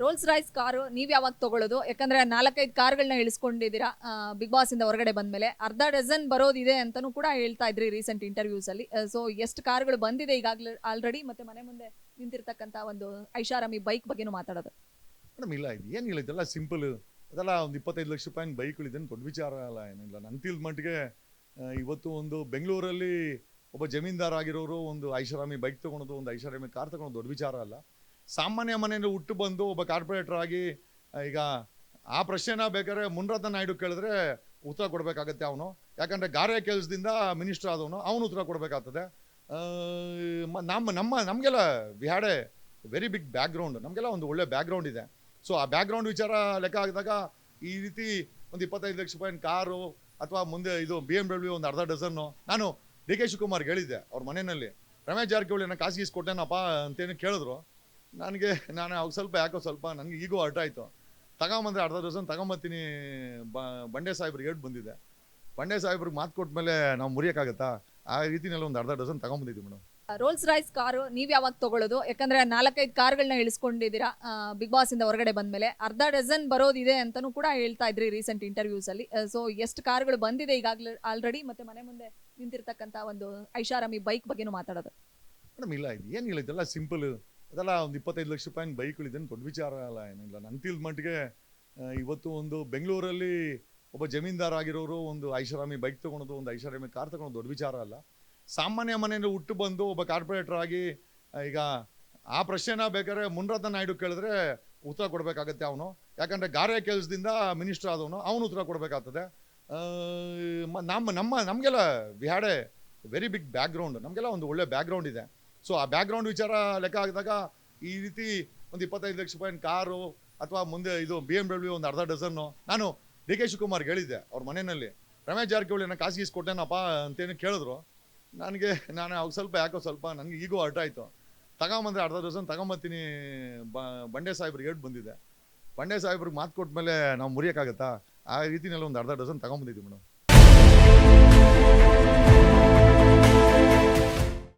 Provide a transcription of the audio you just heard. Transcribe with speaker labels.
Speaker 1: Rolls Royce car ನೀವು ಯಾವಾಗ ತಗೊಳ್ಳೋದು ಯಾಕಂದ್ರೆ ನಾಲ್ಕೈದು ಕಾರ್ಗಳನ್ನ ಇಳಿಸ್ಕೊಂಡಿದ್ದೀರಾ ಬಿಗ್ ಬಾಸ್ ಇಂದ ಹೊರಗಡೆ ಬಂದ್ಮೇಲೆ. ಅರ್ಧ ಡಜನ್ ಬರೋದಿದೆ ಅಂತಾನೂ ಕೂಡ ಹೇಳ್ತಾ ಇದ್ರಿ ರೀಸೆಂಟ್ ಇಂಟರ್ವ್ಯೂಸ್ ಅಲ್ಲಿ. ಸೊ ಎಷ್ಟು ಕಾರ್ಗಳು ಬಂದಿದೆ ಈಗಾಗಲೇ ಆಲ್ರೆಡಿ ಮತ್ತೆ ಮನೆ ಮುಂದೆ ನಿಂತಿರ್ತಕ್ಕಂತ ಒಂದು ಐಷಾರಾಮಿ ಬೈಕ್ ಬಗ್ಗೆನೂ ಮಾತಾಡೋದು.
Speaker 2: ಮೇಡಮ್ ಇಲ್ಲ, ಇದು ಏನಿಲ್ಲ ಇದೆಲ್ಲ ಸಿಂಪಲ್ ಅದೆಲ್ಲ ಒಂದು ಇಪ್ಪತ್ತೈದು ಲಕ್ಷ ರೂಪಾಯಿ ಬೈಕ್ಗಳಿದ್ದೇನು ದೊಡ್ಡ ವಿಚಾರ ಅಲ್ಲ ಏನಿಲ್ಲ ನನ್ನ ತಿಳಿದ ಮಟ್ಟಿಗೆ ಇವತ್ತು ಒಂದು ಬೆಂಗಳೂರಲ್ಲಿ ಒಬ್ಬ ಜಮೀನ್ದಾರ್ ಆಗಿರೋರು ಒಂದು ಐಷಾರಾಮಿ ಬೈಕ್ ತೊಗೊಳೋದು, ಒಂದು ಐಷಾರಾಮಿ ಕಾರ್ ತೊಗೊಳೋದು ದೊಡ್ಡ ವಿಚಾರ ಅಲ್ಲ. ಸಾಮಾನ್ಯ ಮನೆಯಲ್ಲಿ ಹುಟ್ಟು ಬಂದು ಒಬ್ಬ ಕಾರ್ಪೊರೇಟರ್ ಆಗಿ ಈಗ ಆ ಪ್ರಶ್ನೆನ ಬೇಕಾದ್ರೆ ಮುನ್ರತ್ನ ನಾಯ್ಡು ಕೇಳಿದ್ರೆ ಉತ್ತರ ಕೊಡಬೇಕಾಗತ್ತೆ ಅವನು. ಯಾಕಂದ್ರೆ ಗಾರೆ ಕೆಲಸದಿಂದ ಮಿನಿಸ್ಟರ್ ಆದವನು, ಅವನು ಉತ್ತರ ಕೊಡಬೇಕಾಗ್ತದೆ. ನಮ್ಮ ನಮ್ಮ, ನಮಗೆಲ್ಲ we had a very big background ನಮಗೆಲ್ಲ ಒಂದು ಒಳ್ಳೆ ಬ್ಯಾಕ್ಗ್ರೌಂಡ್ ಇದೆ. ಸೊ ಆ ಬ್ಯಾಕ್ಗ್ರೌಂಡ್ ವಿಚಾರ ಲೆಕ್ಕ ಹಾಕಿದಾಗ ಈ ರೀತಿ ಒಂದು ಇಪ್ಪತ್ತೈದು ಲಕ್ಷ ರೂಪಾಯಿ ಕಾರು ಅಥವಾ ಮುಂದೆ ಇದು ಬಿ ಎಂ ಡಬ್ಲ್ಯೂ ಒಂದು ಅರ್ಧ ಡಜನ್ನು ನಾನು ಡಿ ಕೆ ಶಿವಕುಮಾರ್ಗೆ ಹೇಳಿದ್ದೆ ಅವ್ರ ಮನೆಯಲ್ಲಿ. ರಮೇಶ್ ಜಾರಕಿಹೊಳಿನ ಕಾಸಿಗೆ ಇಸ್ಕೊಟ್ಟೇನಪ್ಪ ಅಂತೇನು ಕೇಳಿದ್ರು. ನನಗೆ ನಾನು ಅವಾಗ ಸ್ವಲ್ಪ ಯಾಕೋ ಸ್ವಲ್ಪ ನನಗೆ ಈಗೂ ಅರ್ಥ ಆಯಿತು. ತಗೊಂಬಂದ್ರೆ ಅರ್ಧ ದಿವಸ ತಗೊಂಬತ್ತೀನಿ ಬ ಬಂಡೆ ಸಾಹೇಬ್ರಿಗೆ ಹೇಳಿ ಬಂದಿದೆ ಬಂಡೆ ಸಾಹೇಬ್ರಿಗೆ ಮಾತು ಕೊಟ್ಮೇಲೆ ನಾವು ಮುರಿಯೋಕ್ಕಾಗತ್ತಾ? ಆ ರೀತಿನಲ್ಲಿ ಒಂದು ಅರ್ಧ ಡಜನ್ ತಗೊಂಬಂದಿದ್ವಿ ಮೇಡಮ್
Speaker 1: ರೋಲ್ಸ್ ರಾಯ್ಸ್ ಕಾರು ನೀವು ಯಾವಾಗ ತಗೊಳ್ಳೋದು ಯಾಕಂದ್ರೆ ನಾಲ್ಕೈದು ಕಾರ್ಗಳನ್ನ ಇಳಿಸ್ಕೊಂಡಿದ್ದೀರಾ? ಬಿಗ್ ಬಾಸ್ ಇಂದ ಹೊರಗಡೆ ಬಂದ್ಮೇಲೆ. ಅರ್ಧ ಡಜನ್ ಬರೋದಿದೆ ಅಂತಾನೂ ಕೂಡ ಹೇಳ್ತಾ ಇದ್ರಿ ರೀಸೆಂಟ್ ಇಂಟರ್ವ್ಯೂಸ್ ಅಲ್ಲಿ. ಸೊ ಎಷ್ಟು ಕಾರ್ಗಳು ಬಂದಿದೆ ಈಗಾಗಲೇ ಆಲ್ರೆಡಿ ಮತ್ತೆ ಮನೆ ಮುಂದೆ ನಿಂತಿರ್ತಕ್ಕಂತ ಒಂದು ಐಷಾರಾಮಿ ಬೈಕ್ ಬಗ್ಗೆನೂ ಮಾತಾಡೋದು.
Speaker 2: ಮೇಡಮ್ ಇಲ್ಲ ಇದು ಏನಿಲ್ಲ ಇದೆಲ್ಲ ಸಿಂಪಲ್ ಅದೆಲ್ಲ ಒಂದು ಇಪ್ಪತ್ತೈದು ಲಕ್ಷ ರೂಪಾಯಿ ಬೈಕ್ಗಳಿದ್ದೇನು ದೊಡ್ಡ ವಿಚಾರ ಅಲ್ಲ ಏನಿಲ್ಲ ನನ್ನ ತಿಳಿದ ಮಟ್ಟಿಗೆ ಇವತ್ತು ಒಂದು ಬೆಂಗಳೂರಲ್ಲಿ ಒಬ್ಬ ಜಮೀನ್ದಾರ ಆಗಿರೋರು ಒಂದು ಐಷಾರಾಮಿ ಬೈಕ್ ತೊಗೊಳೋದು ಒಂದು ಐಷಾರಾಮಿ ಕಾರ್ ತೊಗೊಳೋದು ದೊಡ್ಡ ವಿಚಾರ ಅಲ್ಲ. ಸಾಮಾನ್ಯ ಮನೆಯಲ್ಲಿ ಹುಟ್ಟು ಬಂದು ಒಬ್ಬ ಕಾರ್ಪೊರೇಟರ್ ಆಗಿ ಈಗ ಆ ಪ್ರಶ್ನೆನ ಬೇಕಾದ್ರೆ ಮುನ್ರತ್ನ ನಾಯ್ಡು ಕೇಳಿದ್ರೆ ಉತ್ತರ ಕೊಡಬೇಕಾಗತ್ತೆ ಅವನು. ಯಾಕಂದರೆ ಗಾರೆ ಕೆಲಸದಿಂದ ಮಿನಿಸ್ಟರ್ ಆದವನು, ಅವನು ಉತ್ತರ ಕೊಡಬೇಕಾಗ್ತದೆ. ನಮ್ಮ ನಮ್ಮ, ನಮಗೆಲ್ಲ we had a very big background ನಮಗೆಲ್ಲ ಒಂದು ಒಳ್ಳೆ ಬ್ಯಾಕ್ಗ್ರೌಂಡ್ ಇದೆ. ಸೊ ಆ ಬ್ಯಾಕ್ಗ್ರೌಂಡ್ ವಿಚಾರ ಲೆಕ್ಕ ಹಾಕಿದಾಗ ಈ ರೀತಿ ಒಂದು ಇಪ್ಪತ್ತೈದು ಲಕ್ಷ ರೂಪಾಯಿ ಕಾರು ಅಥವಾ ಮುಂದೆ ಇದು ಬಿ ಎಂ ಡಬ್ಲ್ಯೂ ಒಂದು ಅರ್ಧ ಡಜನ್ನು ನಾನು ಡಿ ಕೆ ಶಿವಕುಮಾರ್ಗೆ ಹೇಳಿದ್ದೆ ಅವ್ರ ಮನೆಯಲ್ಲಿ, ರಮೇಶ್ ಜಾರಕಿಹೊಳಿನ ಕಾಸಿಗೆ ಇಸ್ಕೊಟ್ಟೇನಪ್ಪ ಅಂತೇನು ಕೇಳಿದ್ರು. ನನಗೆ, ನಾನು ಅವಾಗ ಸ್ವಲ್ಪ, ಯಾಕೋ ಸ್ವಲ್ಪ, ನನಗೆ ಈಗೋ ಅರ್ಥ ಆಯಿತು. ತಗೊಂಬಂದ್ರೆ ಅರ್ಧ ಡಜನ್ ತಗೊಂಬತ್ತೀನಿ ಬ, ಬಂಡೆ ಸಾಹೇಬ್ರಿಗೆ ಹೇಳಿ ಬಂದಿದ್ದೆ. ಬಂಡೆ ಸಾಹೇಬ್ರಿಗೆ ಮಾತು ಕೊಟ್ಟ ಮೇಲೆ ನಾವು ಮುರಿಯೋಕ್ಕಾಗತ್ತಾ? ಆ ರೀತಿನಲ್ಲಿ ಒಂದು ಅರ್ಧ ಡಜನ್ ತಗೊಂಬಂದಿದ್ದೀವಿ ಮೇಡಮ್.